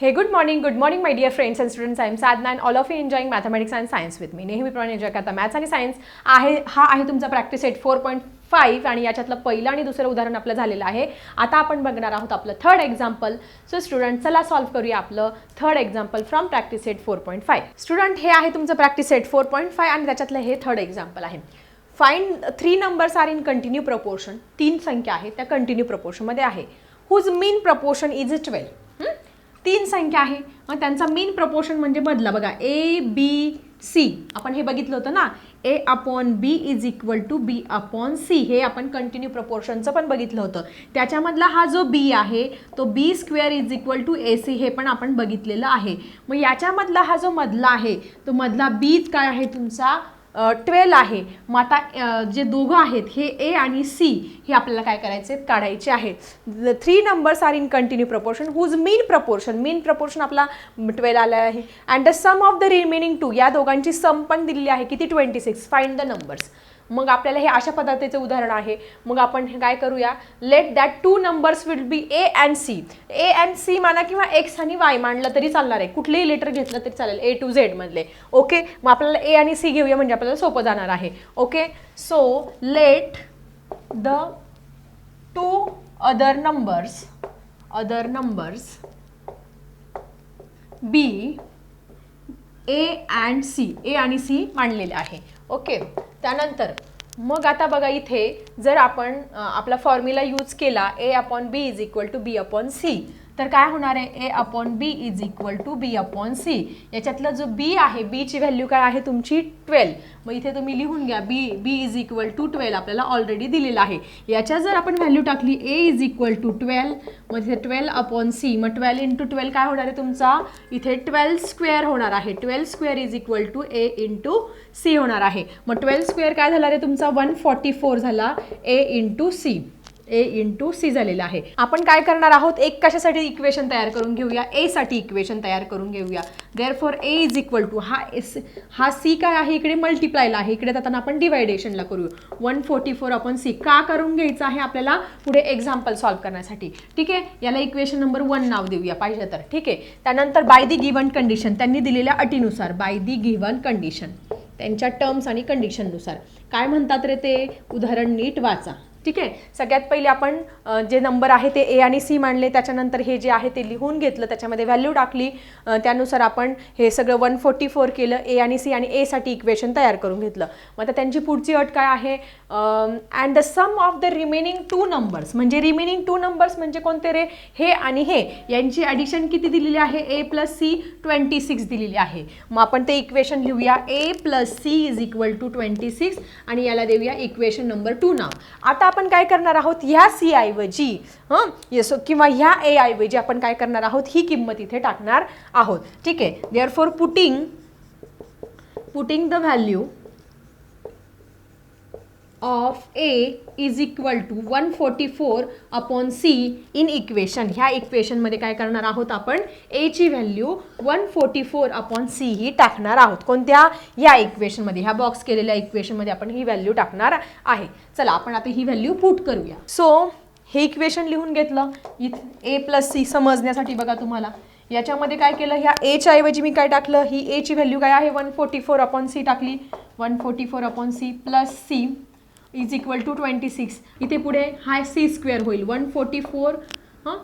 हे good morning good morning my dear friends and students I am Sadna and all of you enjoying mathematics and science with me नेहमीप्रमाणे enjoy करता maths आणि science आहे हा आहे तुमचा practice set four point five आणि याच्यातलं पहिलं आणि दुसरं उदाहरण आपलं झालेलं आहे. आता आपण बघणार आहोत आपलं थर्ड एक्झाम्पल सो स्टुडंट चला सॉल्व्ह करूया आपलं third example from practice set four point five student हे आहे तुमचं practice set four point five आणि त्याच्यातलं हे थर्ड एक्झाम्पल आहे. Fine three numbers are in continue proportion तीन संख्या आहेत त्या कंटिन्यू प्रपोर्शनमध्ये आहे. Whose mean proportion is twelve तीन संख्या आहे. मग त्यांचा मीन प्रपोर्शन म्हणजे बदला बघा ए बी सी आपण हे बघितलं होतं ना? A upon B is equal to B upon C हे आपण कंटिन्यू प्रपोर्शनचं पण बघितलं होतं. त्याच्यामधला हा जो बी आहे तो B square is equal to A C हे पण आपण बघितलेलं आहे. मग याच्यामधला हा जो मधला आहे तो मधला बी काय आहे तुमचा? ट्वेल्व आहे. मग आता जे दोघं आहेत हे ए आणि सी हे आपल्याला काय करायचे? काढायचे आहेत three numbers are in continue proportion whose mean proportion mean proportion आपला ट्वेल्व आला आहे. And the sum of the remaining two या दोघांची सम पण दिलेली आहे. किती? Twenty six find the numbers मग आपल्याला हे अशा पद्धतीचं उदाहरण आहे. मग आपण हे काय करूया? Let that two numbers will be A and C A and C माना किंवा एक्स आणि वाय मांडलं तरी चालणार आहे. कुठलेही लेटर घेतलं तरी चालेल. ए टू झेड मधले. ओके मग आपल्याला ए आणि सी घेऊया म्हणजे आपल्याला सोपं जाणार आहे. Okay so let the two other numbers other numbers be A and C A आणि सी मांडलेले आहे. ओके त्यानंतर मग आता बघा इथे जर आपण आपला फॉर्म्युला यूज केला A upon B is equal to B upon C तर काय होणार आहे? A upon B is equal to B upon C याच्यातला जो बी आहे बीची व्हॅल्यू काय आहे? तुमची ट्वेल्व मग इथे तुम्ही लिहून घ्या B B is equal to twelve आपल्याला ऑलरेडी दिलेला आहे. याच्या जर आपण व्हॅल्यू टाकली A is equal to twelve मग इथे ट्वेल्व अपॉन सी मग ट्वेल्व इंटू ट्वेल्व काय होणार आहे तुमचा? इथे ट्वेल्व स्क्वेअर होणार आहे. Twelve square is equal to A into C होणार आहे. मग ट्वेल्व स्क्वेअर काय झाला रे तुमचा? वन फॉर्टी फोर झाला A into C A into C झालेला आहे. आपण काय करणार आहोत? एक कशासाठी इक्वेशन तयार करून घेऊया? ए साठी इक्वेशन तयार करून घेऊया. Therefore A is equal to हा एस हा सी काय आहे? इकडे मल्टिप्लायला आहे. इकडे जाताना आपण डिवायडेशनला करू वन फोर्टी फोर आपण सी का करून घ्यायचं आहे आपल्याला? पुढे एक्झाम्पल सॉल्व्ह करण्यासाठी. ठीक आहे? याला इक्वेशन नंबर वन नाव देऊया. पाहिजे तर. ठीक आहे? त्यानंतर बाय दी गिवन कंडिशन त्यांनी दिलेल्या अटीनुसार बाय दी गिवन कंडिशन त्यांच्या टर्म्स आणि कंडिशननुसार काय म्हणतात रे ते? उदाहरण नीट वाचा. ठीक आहे? सगळ्यात पहिले आपण जे नंबर आहे ते ए आणि सी मांडले. त्याच्यानंतर हे जे आहे ते लिहून घेतलं. त्याच्यामध्ये व्हॅल्यू टाकली. त्यानुसार आपण हे सगळं वन फोर्टी फोर केलं. ए आणि सी आणि एसाठी इक्वेशन तयार करून घेतलं. मग आता त्यांची पुढची अट काय आहे? And the sum of the remaining two numbers म्हणजे रिमेनिंग टू नंबर्स म्हणजे कोणते रे? हे आणि हे. यांची ॲडिशन किती दिलेली आहे? A plus C twenty six दिलेली आहे. मग आपण ते इक्वेशन लिहूया. A plus C is equal to twenty six आणि याला देऊया इक्वेशन नंबर टू नाव. आता आपण काय करणार आहोत? ह्या सी ऐवजी हं? येस किंवा ह्या ए ऐवजी आपण काय करणार आहोत? ही किंमत इथे टाकणार आहोत. ठीक आहे? Therefore putting putting the value of A is equal to one forty four upon C in equation ह्या इक्वेशनमध्ये काय करणार आहोत आपण? एची value one forty four upon C ही टाकणार आहोत. कोणत्या? या इक्वेशनमध्ये ह्या बॉक्स केलेल्या इक्वेशनमध्ये आपण ही व्हॅल्यू टाकणार आहे. चला आपण आता ही व्हॅल्यू पुट करूया. सो हे इक्वेशन लिहून घेतलं. इथ ए प्लस सी समजण्यासाठी बघा तुम्हाला. याच्यामध्ये काय केलं? ह्या एच्या ऐवजी मी काय टाकलं? ही एची व्हॅल्यू काय आहे? One forty four upon c टाकली. One forty four upon c plus c is equal to twenty six इथे पुढे हा सी स्क्वेअर होईल. वन फोर्टी फोर हां?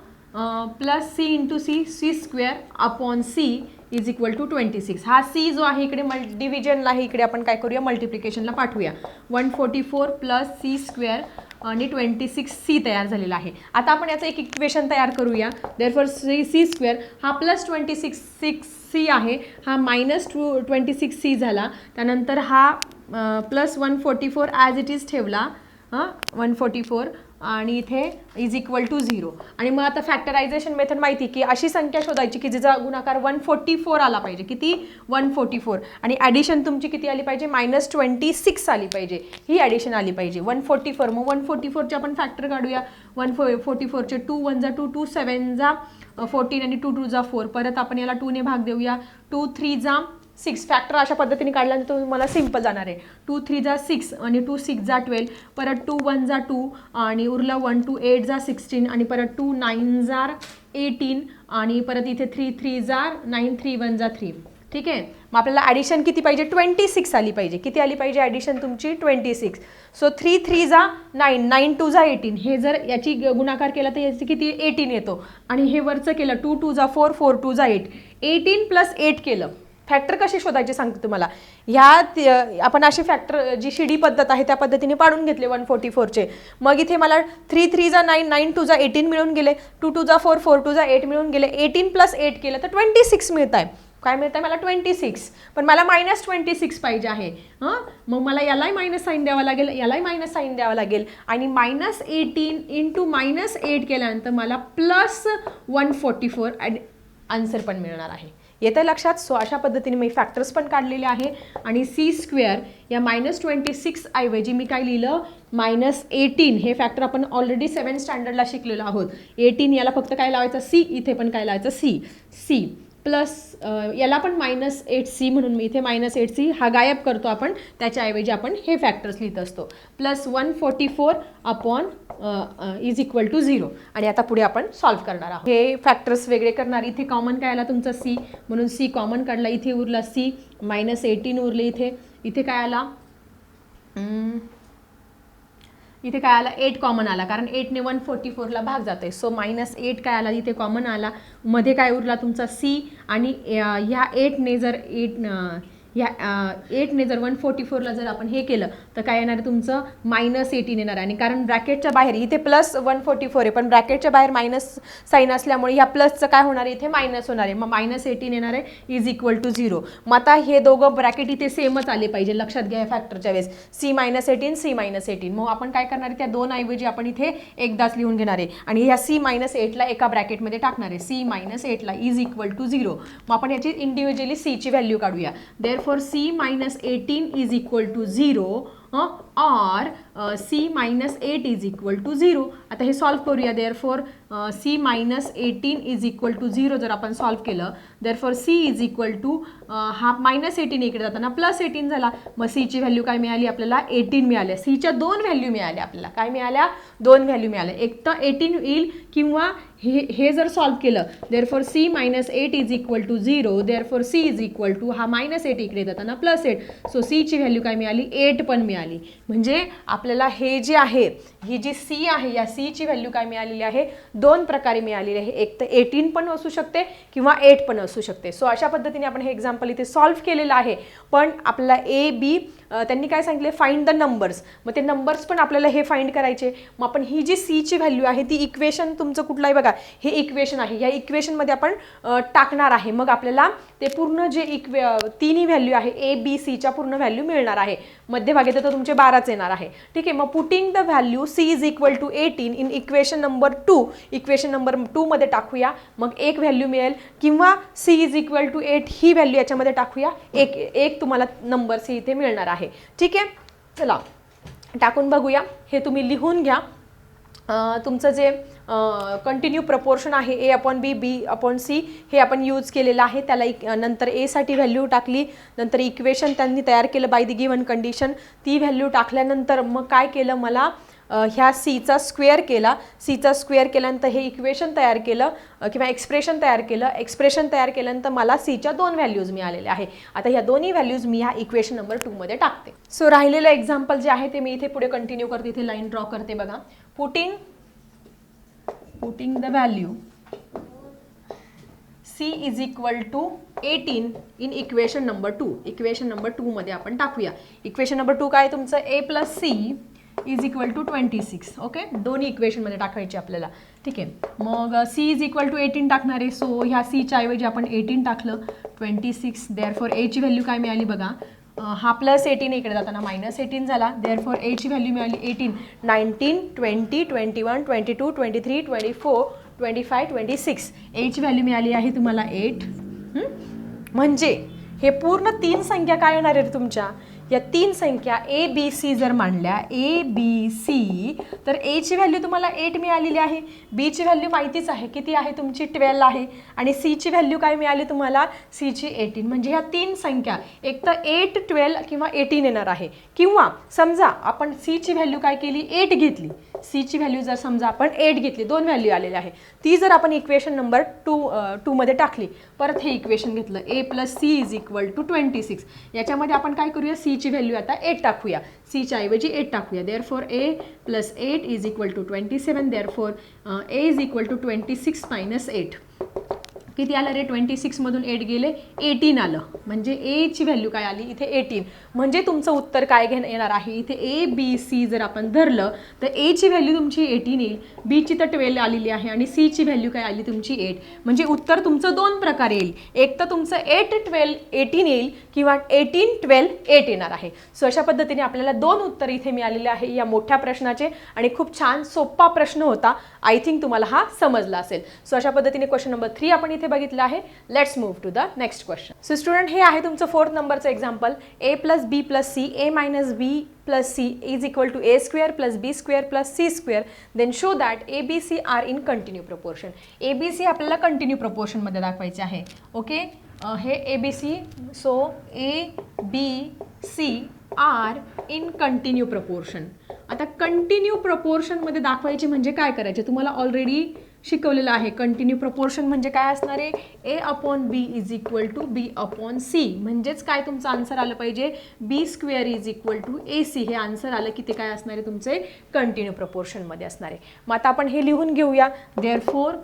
Plus c into c c square upon c is equal to twenty six हा C जो आहे इकडे मल डिव्हिजनला आहे इकडे आपण काय करूया? मल्टिप्लिकेशनला पाठवूया. One forty four plus c square आणि ट्वेंटी सिक्स सी तयार झालेला आहे. आता आपण याचं एक इक्वेशन तयार करूया. Therefore C C square हा plus twenty six six c आहे. हा minus two twenty six c झाला. त्यानंतर हा plus one forty four as it is ठेवला. हां? वन फोर्टी फोर आणि इथे इज इक्वल टू झिरो आणि मग आता फॅक्टरायझेशन मेथड माहिती की अशी संख्या शोधायची की जिचा गुणाकार वन फोर्टी फोर आला पाहिजे. किती? वन फोर्टी फोर आणि ॲडिशन तुमची किती आली पाहिजे? मायनस ट्वेंटी सिक्स आली पाहिजे. ही ॲडिशन आली पाहिजे. वन फोर्टी फोर मग वन फोर्टी फोरचे आपण फॅक्टर काढूया. वन फो फोर्टी फोरचे टू वन जा टू टू सेवन जा फोर्टीन आणि टू टू जा फोर परत आपण याला टूने भाग देऊया. टू थ्री जा सिक्स फॅक्टर अशा पद्धतीने काढल्यानंतर तुम्हाला सिंपल जाणार आहे. टू थ्री जा सिक्स आणि टू सिक्स जा ट्वेल्व परत टू वन जा टू आणि उरलं वन टू एट जा सिक्स्टीन आणि परत टू नाईन जार एटीन आणि परत इथे थ्री थ्री जा नाईन थ्री वन जा थ्री ठीक आहे? मग आपल्याला ॲडिशन किती पाहिजे? ट्वेंटी सिक्स आली पाहिजे. किती आली पाहिजे ॲडिशन तुमची? Twenty six so three three जा नाईन नाईन टू जा एटीन हे जर याची ग- गुणाकार केला तर याची किती? एटीन येतो. आणि हे वरचं केलं टू टू जा फोर फोर टू जा एट एटीन प्लस एट केलं. फॅक्टर कसे शोधायचे सांगते तुम्हाला? ह्या आपण अशी फॅक्टर जी शिडी पद्धत आहे त्या पद्धतीने पाडून घेतले वन फोर्टी फोरचे मग इथे मला थ्री थ्री जा नाईन नाईन टू जा एटीन मिळून गेले. टू टू जा फोर फोर टू जा एट मिळून गेले. एटीन प्लस एट केलं तर ट्वेंटी सिक्स मिळत आहे काय मिळतं आहे मला ट्वेंटी सिक्स पण मला मायनस ट्वेंटी सिक्स पाहिजे आहे. हां? मग मला यालाही मायनस साईन द्यावा लागेल यालाही मायनस साईन द्यावा लागेल. आणि minus eighteen into minus eight केल्यानंतर मला plus one forty four answer पण मिळणार आहे. येत्या लक्षात सो अशा पद्धतीने मी फॅक्टर्स पण काढलेले आहे. आणि सी स्क्वेअर या मायनस ट्वेंटी सिक्स ऐवजी मी काय लिहिलं? मायनस एटीन हे फॅक्टर आपण ऑलरेडी सेवन स्टँडर्डला शिकलेलो आहोत. एटीन याला फक्त काय लावायचं? सी इथे पण काय लावायचं? सी सी प्लस याला पण मायनस एट सी म्हणून मी इथे मायनस एट सी हा गायब करतो आपण. त्याच्याऐवजी आपण हे फॅक्टर्स लिहित असतो. Plus one forty four upon is equal to zero आणि आता पुढे आपण सॉल्व्ह करणार आहोत. हे फॅक्टर्स वेगळे करणार. इथे कॉमन काय आला तुमचा सी म्हणून सी कॉमन काढला. इथे उरला सी मायनस एटीन उरले इथे. इथे काय आला? इथे काय आला? एट कॉमन आला. कारण एटने वन फोर्टी फोरला भाग जाते सो मायनस एट काय आला? इथे कॉमन आला. मध्ये काय उरला तुमचा सी आणि ह्या एटने जर एट ह्या एटने जर वन फोर्टी फोरला जर आपण हे केलं तर काय येणार आहे तुमचं? मायनस एटीन येणार आहे. आणि कारण ब्रॅकेटच्या बाहेर इथे प्लस वन फोर्टी फोर आहे पण ब्रॅकेटच्या बाहेर मायनस साईन असल्यामुळे ह्या प्लसचं काय होणार आहे? इथे मायनस होणार आहे. मग मायनस एटीन येणार आहे इज इक्वल टू झिरो मग आता हे दोघं ब्रॅकेट इथे सेमच आले पाहिजे लक्षात घ्या फॅक्टरच्या वेळेस. C minus eighteen c minus eighteen मग आपण काय करणार आहे? त्या दोन ऐवजी आपण इथे एकदाच लिहून घेणार आहे. आणि ह्या सी मायनस एटला एका ब्रॅकेटमध्ये टाकणार आहे. सी मायनस एटला इज इक्वल टू झिरो मग आपण याची इंडिव्हिज्युअली सीची व्हॅल्यू काढूया. There therefore c minus 18 is equal to 0 uh, or c minus eight is equal to zero आता हे सॉल्व्ह करूया therefore c minus eighteen is equal to zero जर आपण सॉल्व्ह केलं. Therefore c is equal to हा minus eighteen इकडे जाताना plus eighteen झाला. मग सीची व्हॅल्यू काय मिळाली? आपल्याला एटीन मिळाल्या. सीच्या दोन व्हॅल्यू मिळाल्या आपल्याला. काय मिळाल्या? दोन व्हॅल्यू मिळाल्या. एक तर एटीन येईल किंवा हे हे जर सॉल्व्ह केलं therefore c minus eight is equal to zero therefore c is equal to हा मायनस एट इकडे जाताना प्लस एट सो सीची व्हॅल्यू काय मिळाली? एट पण मिळाली. म्हणजे आपल्याला हे जे आहे ही जी सी आहे या सीची व्हॅल्यू काय मिळालेली आहे? दोन प्रकारे मिळालेली आहे. एक तर एटीन पण असू शकते किंवा एट पण असू शकते. सो अशा पद्धतीने आपण हे एक्झाम्पल इथे सॉल्व्ह केलेलं आहे. पण आपल्याला ए बी त्यांनी काय सांगितले? फाइंड द नंबर्स मग ते नंबर्स पण आपल्याला हे फाइंड करायचे. मग आपण ही जी सीची व्हॅल्यू आहे ती इक्वेशन तुमचं कुठलं आहे बघा? हे इक्वेशन आहे. या इक्वेशनमध्ये आपण टाकणार आहे. मग आपल्याला ते पूर्ण जे इक्वे तिन्ही व्हॅल्यू आहे ए बी सीच्या पूर्ण व्हॅल्यू मिळणार आहे. मध्यभागी तर तुमचे बाराच येणार आहे. ठीक आहे? मग putting the value c is equal to eighteen in equation number two equation number टूमध्ये टाकूया. मग एक व्हॅल्यू मिळेल. किंवा c is equal to eight he value याच्यामध्ये टाकूया. एक एक तुम्हाला नंबर सी इथे मिळणार आहे. ठीक आहे? चला. टाकून बघूया. हे तुम्ही लिहून घ्या. तुमचं जे कंटिन्यू प्रपोर्शन आहे a upon b b upon c हे आपण यूज केलेलं आहे. त्याला इक नंतर एसाठी व्हॅल्यू टाकली. नंतर इक्वेशन त्यांनी तयार केलं बाय द गिवन कंडिशन ती व्हॅल्यू टाकल्यानंतर मग काय केलं मला? ह्या सीचा स्क्वेअर केला. सीचा स्क्वेअर केल्यानंतर हे इक्वेशन तयार केलं किंवा एक्सप्रेशन तयार केलं. एक्सप्रेशन तयार केल्यानंतर मला सीच्या दोन व्हॅल्यूज मिळालेल्या आहे. आता ह्या दोन्ही व्हॅल्यूज मी ह्या इक्वेशन नंबर टूमध्ये टाकते. सो राहिलेलं एक्झाम्पल जे आहे ते मी इथे पुढे कंटिन्यू करते. इथे लाईन ड्रॉ करते बघा. Putting putting the value c is equal to eighteen in equation number two equation number टूमध्ये आपण टाकूया. इक्वेशन नंबर टू काय तुमचं? A plus c is equal to twenty six okay दोन्ही इक्वेशनमध्ये टाकायची आपल्याला. ठीक आहे. मग c is equal to eighteen टाकणार. आहे सो ह्या सीच्या ऐवजी आपण एटीन टाकलं. ट्वेंटी सिक्स देअर फॉर एची व्हॅल्यू काय मिळाली बघा? Uh, हा प्लस एटीन इकडे जाताना मायनस एटीन झाला. देअर फॉर एची व्हॅल्यू मिळाली eighteen nineteen twenty twenty one twenty two twenty three twenty four twenty five twenty six एची व्हॅल्यू मिळाली आहे तुम्हाला एट म्हणजे हे पूर्ण तीन संख्या काय येणार आहेत तुमच्या? या तीन संख्या ए बी सी जर मांडल्या ए बी सी तर एची व्हॅल्यू तुम्हाला एट मिळालेली आहे. बीची व्हॅल्यू माहितीच आहे. किती आहे? तुमची ट्वेल्व आहे. आणि सीची व्हॅल्यू काय मिळाली तुम्हाला? सीची एटीन म्हणजे ह्या तीन संख्या एक तर एट ट्वेल्व किंवा एटीन येणार आहे. किंवा समजा आपण सीची व्हॅल्यू काय केली? एट घेतली. सीची व्हॅल्यू जर समजा आपण एट घेतली दोन व्हॅल्यू आलेली आहे. ती जर आपण इक्वेशन नंबर टू टूमध्ये टाकली परत हे इक्वेशन घेतलं. A plus c is equal to twenty six याच्यामध्ये आपण काय करूया? सीची व्हॅल्यू आता एट टाकूया. सीच्या ऐवजी एट टाकूया. Therefore a plus eight is equal to twenty seven therefore a is equal to twenty six minus eight किती आलं रे? ट्वेंटी सिक्समधून एट गेले. एटीन आलं. म्हणजे एची व्हॅल्यू काय आली? इथे एटीन म्हणजे तुमचं उत्तर काय घेणं येणार आहे? इथे ए बी सी जर आपण धरलं तर एची व्हॅल्यू तुमची एटीन येईल. बीची तर ट्वेल्व आलेली आहे आणि सीची व्हॅल्यू काय आली? तुमची एट म्हणजे उत्तर तुमचं दोन प्रकारे येईल. एक तर तुमचं एट ट्वेल्व एटीन येईल किंवा एटीन ट्वेल्व एट येणार आहे. सो अशा पद्धतीने आपल्याला दोन उत्तर इथे मिळालेले आहे या मोठ्या प्रश्नाचे. आणि खूप छान सोपा प्रश्न होता. आय थिंक तुम्हाला हा समजला असेल. सो अशा पद्धतीने क्वेश्चन नंबर थ्री आपण इथे बघितलं आहे. Let's move to the next question so student हे आहे तुमचं फोर्थ नंबरचं example a plus b plus c a minus b plus c is equal to a square plus b square plus c square then show that a b c are in continue proportion a b c आपल्याला continue प्रपोर्शनमध्ये दाखवायचे आहे. Okay हे a b c so a b c are in continue proportion आता continue प्रपोर्शनमध्ये दाखवायचे म्हणजे काय करायचे? तुम्हाला ऑलरेडी शिकवलेलं आहे. कंटिन्यू प्रपोर्शन म्हणजे काय असणार आहे? A upon b is equal to b upon c म्हणजेच काय तुमचं आन्सर आलं पाहिजे? B square is equal to a c हे आन्सर आलं की ते काय असणार आहे तुमचे? कंटिन्यू प्रपोर्शनमध्ये असणार आहे. मग आता आपण हे लिहून घेऊया. Therefore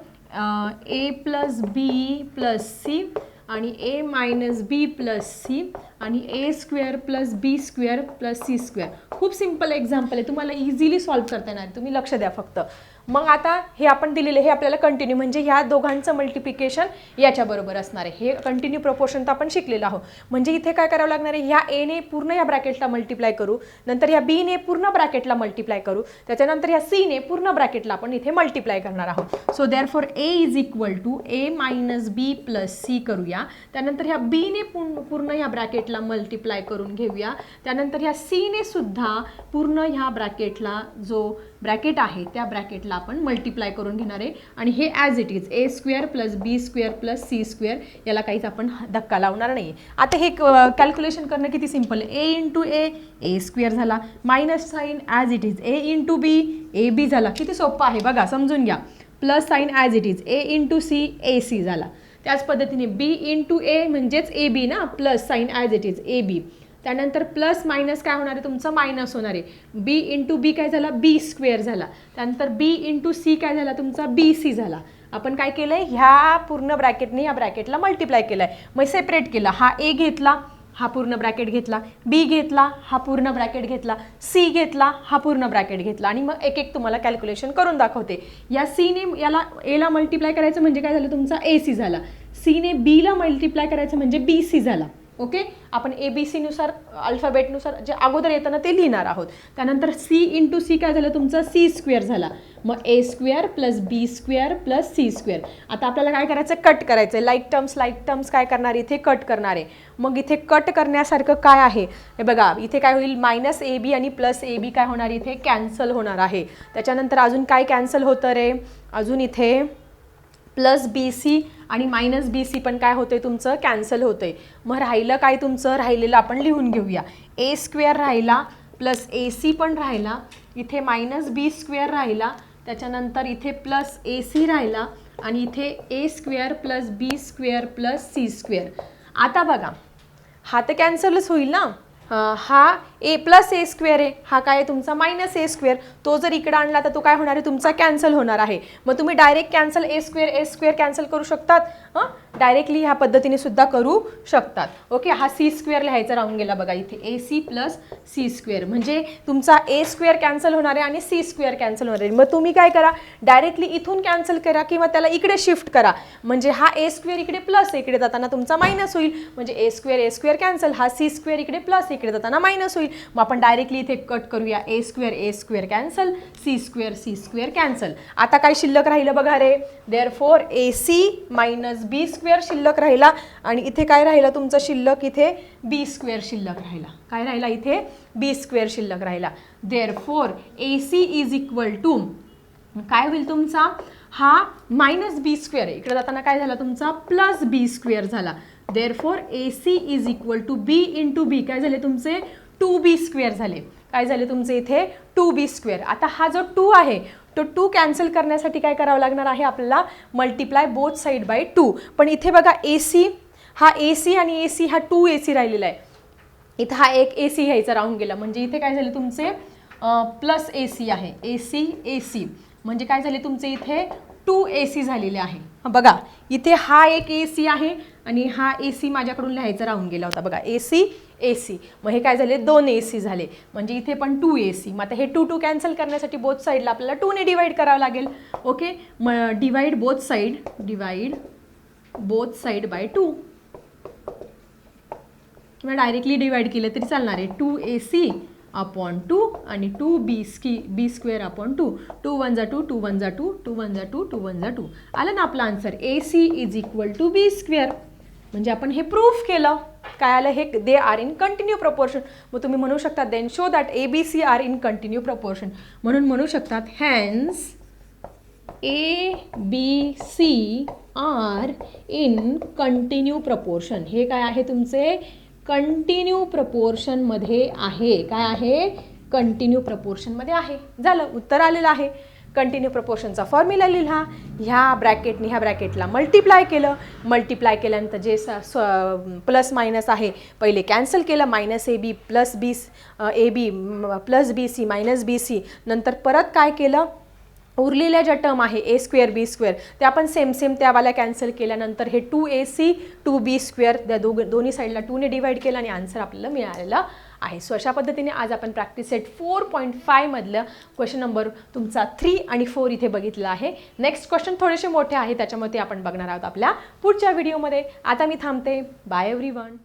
a plus b plus c आणि a minus b plus c आणि a square plus b square plus c square खूप सिंपल एक्झाम्पल आहे. तुम्हाला इझिली सॉल्व करता येणार. तुम्ही लक्ष द्या फक्त. मग आता हे आपण दिलेले हे आपल्याला कंटिन्यू म्हणजे ह्या दोघांचं मल्टिप्लिकेशन याच्याबरोबर असणार आहे. हे कंटिन्यू प्रपोर्शन तर आपण शिकलेलो आहोत. म्हणजे इथे काय करावं लागणार आहे? ह्या एने पूर्ण या ब्रॅकेटला मल्टिप्लाय करू नंतर ह्या बीने पूर्ण ब्रॅकेटला मल्टिप्लाय करू त्याच्यानंतर ह्या सीने पूर्ण ब्रॅकेटला आपण इथे मल्टिप्लाय करणार आहोत. So therefore a is equal to a minus b plus c करूया. त्यानंतर ह्या बीने पूर्ण ह्या ब्रॅकेटला मल्टिप्लाय करून घेऊया. त्यानंतर ह्या सीने सुद्धा पूर्ण ह्या ब्रॅकेटला जो ब्रॅकेट आहे त्या ब्रॅकेटला आपण मल्टिप्लाय करून घेणार आहे. आणि हे as it is a square plus b square plus c square याला काहीच आपण धक्का लावणार नाही. आता हे कॅल्क्युलेशन करणं किती सिंपल आहे a into a a square झाला. Minus sign as it is a into b a b झाला. किती सोपं आहे बघा समजून घ्या. Plus sign as it is a into c a c झाला. त्याच पद्धतीने बी इंटू ए म्हणजेच ए बी ना? Plus sign as it is a b त्यानंतर प्लस मायनस काय होणार आहे? तुमचं मायनस होणार आहे. बी इंटू बी काय झाला? बी स्क्वेअर झाला. त्यानंतर बी इंटू सी काय झाला? तुमचा बी सी झाला. आपण काय केलं आहे ह्या पूर्ण ब्रॅकेटने ह्या ब्रॅकेटला मल्टिप्लाय केलं आहे मग सेपरेट केलं. हा ए घेतला हा पूर्ण ब्रॅकेट घेतला. बी घेतला हा पूर्ण ब्रॅकेट घेतला. सी घेतला हा पूर्ण ब्रॅकेट घेतला. आणि मग एक एक तुम्हाला कॅल्क्युलेशन करून दाखवते. या सीने याला एला मल्टिप्लाय करायचं म्हणजे काय झालं? तुमचा ए सी झाला. सीने बीला मल्टिप्लाय करायचं म्हणजे बी सी झाला. ओके आपण ए बी सीनुसार अल्फाबेटनुसार जे अगोदर येताना ते लिहिणार आहोत. त्यानंतर सी इंटू सी काय झालं? तुमचं सी स्क्वेअर झाला. मग a square plus b square plus c square आता आपल्याला काय करायचं? कट करायचं लाईक टर्म्स लाईक टर्म्स काय करणार? इथे कट करणार आहे. मग इथे कट करण्यासारखं काय आहे? हे बघा इथे काय होईल? मायनस ए बी आणि प्लस ए बी काय होणार? इथे कॅन्सल होणार आहे. त्याच्यानंतर अजून काय कॅन्सल होतं रे? अजून इथे प्लस बी सी आणि मायनस बी सी पण काय होते तुमचं? कॅन्सल होते. मग राहिलं काय तुमचं? राहिलेलं आपण लिहून घेऊया. ए स्क्वेअर राहिला प्लस ए सी पण राहिला. इथे मायनस बी स्क्वेअर राहिला. त्याच्यानंतर इथे प्लस ए सी राहिला आणि इथे a square plus b square plus c square. आता बघा. हा तर कॅन्सलच होईल ना? हा ए प्लस ए स्क्वेअर आहे. हा काय आहे? तुमचा मायनस ए स्क्वेअर. तो जर इकडे आणला तर तो काय होणार आहे? तुमचा कॅन्सल होणार आहे. मग तुम्ही direct cancel a square a square cancel करू शकतात. हां डायरेक्टली ह्या पद्धतीने सुद्धा करू शकतात. ओके हा सी स्क्वेअर लिहायचा राहून गेला बघा इथे. A c plus c square म्हणजे तुमचा ए स्क्वेअर कॅन्सल होणार आहे आणि सी स्क्वेअर कॅन्सल होणार आहे. मग तुम्ही काय करा? डायरेक्टली इथून कॅन्सल करा किंवा त्याला इकडे शिफ्ट करा. म्हणजे हा ए स्क्वेअर इकडे प्लस इकडे जाताना तुमचा मायनस होईल. म्हणजे a square a square cancel हा सी स्क्वेअर इकडे प्लस इकडे जाताना मायनस होईल. मग आपण डायरेक्टली इथे कट करूया. A square a square cancel c square c square cancel आता काय शिल्लक राहिलं बघा रे. Therefore a c minus b square square शिल्लक राहिला आणि इथे काय राहिलं? तुमचं शिल्लक इथे बी स्क्वेअर शिल्लक राहिला. काय राहिला इथे? बी स्क्वेअर शिल्लक राहिला. Therefore a c is equal to काय होईल तुमचा? हा मायनस बी स्क्वेअर इकडे जाताना काय झाला तुमचा? प्लस बी स्क्वेअर झाला. Therefore a c is equal to b into b काय झाले तुमचे? टू बी स्क्वेअर झाले. काय झाले तुमचे इथे? टू बी स्क्वेअर आता हा जो टू आहे तो टू कॅन्सल करण्यासाठी काय करावं लागणार आहे आपल्याला? Multiply both side by two पण इथे बघा ए सी हा ए सी आणि ए सी हा टू ए सी राहिलेला आहे. इथं हा एक ए सी घ्यायचा राहून गेला. म्हणजे इथे काय झाले तुमचे? प्लस ए सी आहे. ए सी ए सी म्हणजे काय झाले तुमचे इथे? टू ए सी झालेले आहे. बघा इथे हा एक ए सी आहे आणि हा ए सी माझ्याकडून लिहायचा राहून गेला होता. बघा ए सी ए सी मग हे काय झाले? दोन ए सी झाले. म्हणजे इथे पण टू ए सी मग आता हे टू टू कॅन्सल करण्यासाठी बोथ साईडला आपल्याला टूने डिवाईड करावं लागेल. ओके मग divide both side divide both side by two किंवा डायरेक्टली डिवाईड केलं तरी चालणार आहे. Two A C upon two आणि two B ski B square upon two. Two one जा टू टू वन जा टू टू वन जा टू टू वन जा टू. आलं ना आपला answer A C is equal to b square म्हणजे आपण हे प्रूफ केलं. काय आलं? हे they are in continue proportion मग तुम्ही म्हणू शकता then show that a b c are in continue proportion म्हणून म्हणू शकतात hence a b c are in continue proportion हे काय आहे तुमचे? कंटिन्यू प्रपोर्शनमध्ये आहे. काय आहे? कंटिन्यू प्रपोर्शनमध्ये आहे. झालं. उत्तर आलेलं आहे. कंटिन्यू प्रपोर्शनचा फॉर्म्युला लिहिला ह्या ब्रॅकेटने ह्या ब्रॅकेटला मल्टिप्लाय केलं. मल्टिप्लाय केल्यानंतर जे स प्लस मायनस आहे पहिले कॅन्सल केलं. Minus A B plus B A B plus B C minus B C नंतर परत काय केलं? उरलेल्या ज्या टर्म आहे ए स्क्वेअर बी स्क्वेअर त्या आपण सेम सेम त्यावाल्या कॅन्सल केल्यानंतर हे two A C two B square त्या दोघ दोन्ही साईडला टूने डिवाईड केलं आणि आन्सर आपल्याला मिळालेला आहे. सो अशा पद्धतीने आज आपण प्रॅक्टिस सेट फोर पॉईंट फायमधलं क्वेश्चन नंबर तुमचा थ्री आणि फोर इथे बघितला आहे. नेक्स्ट क्वेश्चन थोडेसे मोठे आहे त्याच्यामध्ये आपण बघणार आहोत आपल्या पुढच्या व्हिडिओमध्ये आता मी थांबते. Bye every one